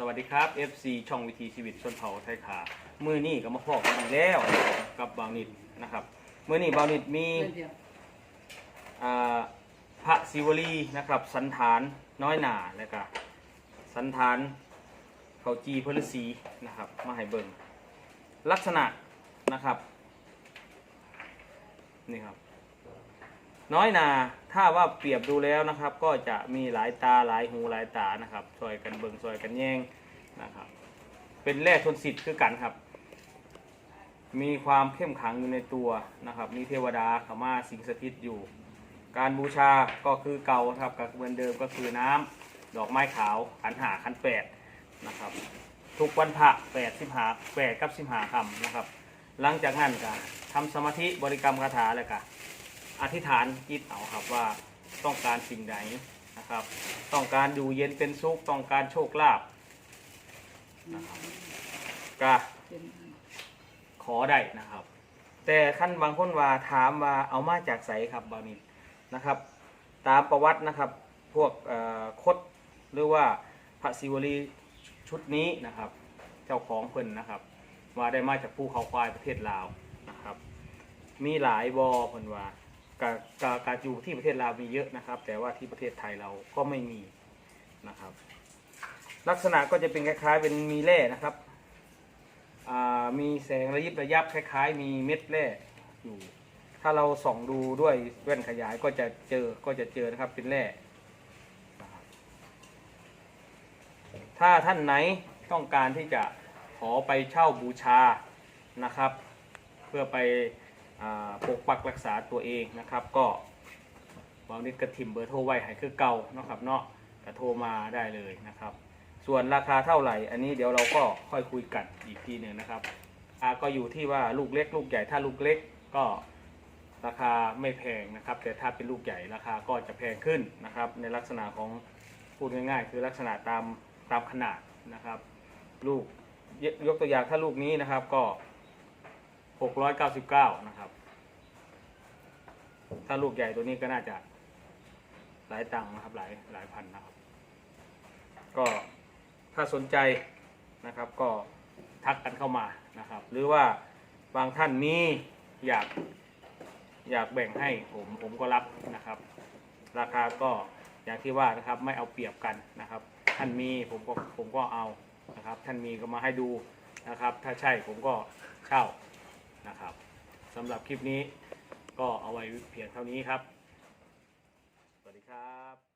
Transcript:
สวัสดีครับ FC ช่องวิธีชีวิตชนเผ่าไทยขามือนี่ก็มาพอกกันอีกแล้วกับบาวนิดนะครับ มือนี่บาวนิดมีอ่าพระศิวลีนะครับ สันฐานน้อยหนาแล้วก็สันฐานเขาจีพลสีนะครับมาให้เบิ่งลักษณะนะครับนี่ครับ น้อยนา ถ้าว่าเปรียบดูแล้วนะครับ ก็จะมีหลายตาหลายหูหลายตานะครับซอยกันเบิงซอยกันแย่งนะครับ เป็นแร่ทนสิทธิ์คือกันครับ มีความเข้มขังอยู่ในตัวนะครับ มีเทวดาขามาสิงสถิตอยู่ การบูชาก็คือเก่าครับกับเหมือนเดิมก็คือน้ำดอกไม้ขาวขันหาขันแปดนะครับ ทุกวันพระแปดสิบหาแปดกับสิบหาคำนะครับ หลังจากนั้นก็ทำสมาธิบริกรรมคาถาเลยก็ อธิษฐานจิตเอาครับว่าต้องการสิ่งใดนนะครับ ต้องการอยู่เย็นเป็นสุขต้องการโชคลาภนะครับก็ขอได้นะครับ แต่ขั้นบางคนว่าถามว่าเอามาจากไสครับบานินนะครับ ตามประวัตินะครับพวกเอ่อคดหรือว่าพระศิวลีชุดนี้นะครับ เจ้าของเพิ่นนะครับ ว่าได้มาจากภูเขาควายประเทศลาวนะครับ มีหลายบอเพิ่นว่า กะกะกะอยู่ที่ประเทศลาวมีเยอะนะครับ แต่ว่าที่ประเทศไทยเราก็ไม่มีนะครับ ลักษณะก็จะเป็นคล้ายๆเป็นมีแร่นะครับมีแสงระยิบระยับคล้าย ๆ มีเม็ดแร่อยู่ ถ้าเราส่องดูด้วยแว่นขยายก็จะเจอก็จะเจอนะครับเป็นแร่ถ้าท่านไหนต้องการที่จะขอไปเช่าบูชานะครับ เพื่อไป ปกปักรักษาตัวเองนะครับ ก็บางนิดกระถิ่มเบอร์โทรไว้ให้คือเก่าเนาะครับเนาะก็โทรมาได้เลยนะครับ ส่วนราคาเท่าไหร่ อันนี้เดี๋ยวเราก็ค่อยคุยกันอีกทีหนึ่งนะครับอาก็อยู่ที่ว่าลูกเล็ก ลูกใหญ่ถ้าลูกเล็กก็ราคาไม่แพงนะครับ แต่ถ้าเป็นลูกใหญ่ราคาก็จะแพงขึ้นนะครับ ในลักษณะของพูดง่ายๆ คือลักษณะตามตามขนาดนะครับ ลูกยกตัวอย่างถ้าลูกนี้นะครับก็ 699 นะครับ ถ้าลูกใหญ่ตัวนี้ก็น่าจะหลายตังค์นะครับหลายหลายพันนะครับ ก็ถ้าสนใจนะครับก็ทักกันเข้ามานะครับ หรือว่าบางท่านมีอยากอยากแบ่งให้ผมผมก็รับนะครับ ราคาก็อย่างที่ว่านะครับไม่เอาเปรียบกันนะครับ ท่านมีผมก็ผมก็เอานะครับ ท่านมีก็มาให้ดูนะครับ ถ้าใช่ผมก็เช่า นะครับสำหรับคลิปนี้ก็เอาไว้เพียงเท่านี้ครับ สวัสดีครับ